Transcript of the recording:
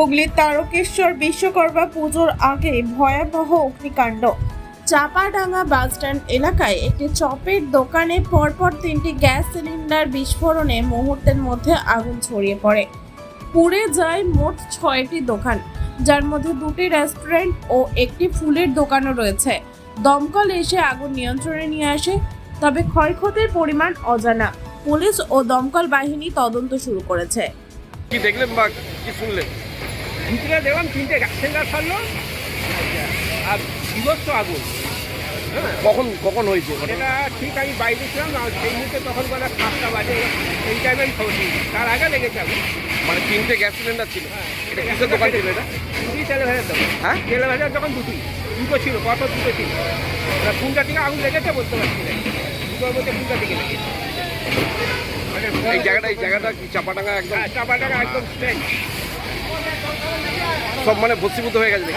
হুগলির তারকেশ্বর বিশ্বকর্মা পুজোর আগে ভয়াবহ অগ্নিকাণ্ড। চাপাডাঙ্গা বাসস্ট্যান্ড এলাকায় একটি চপের দোকানে পরপর তিনটি গ্যাস সিলিন্ডার বিস্ফোরণে মুহূর্তের মধ্যে আগুন ছড়িয়ে পড়ে। পুড়ে যায় মোট ছয়টি দোকান, যার মধ্যে দুটি রেস্টুরেন্ট ও একটি ফুলের দোকানও রয়েছে। দমকল এসে আগুন নিয়ন্ত্রণে নিয়ে আসে, তবে ক্ষয়ক্ষতির পরিমাণ অজানা। পুলিশ ও দমকল বাহিনী তদন্ত শুরু করেছে। কি দেখলেন বা কি শুনলেন? ভিতরে দেখলাম তিনটে সিলিন্ডার ছাড়লো আর বিভৎস আগুন। হ্যাঁ। কখন কখন হয়েছে? এটা ঠিক আমি বাইরে ছিলাম আর সেই মুহূর্তে তখন বেলা সাতটা বাজে এই টাইমে আমি খবর দিই তার আগে লেগেছে আগুন। মানে তিনটে গ্যাস সিলিন্ডার ছিল? এটা কিসের দোকান ছিল এটা? দুটি তেলে ভেজার দোকান। হ্যাঁ? তেলে ভেজার দোকান দুটি। দুটো ছিল কত দুটো ছিল? এবার কোনটা থেকে আগুন লেগেছে বলতে পারছি না। দুটোর মধ্যে কোনটা থেকে লেগেছে? মানে এই জায়গাটা এই জায়গাটা কি চাপাডাঙ্গা একদম? হ্যাঁ, চাপা টাকা একদম স্ট্রেঞ্জ সব মানে ভস্মীভূত হয়ে গেছে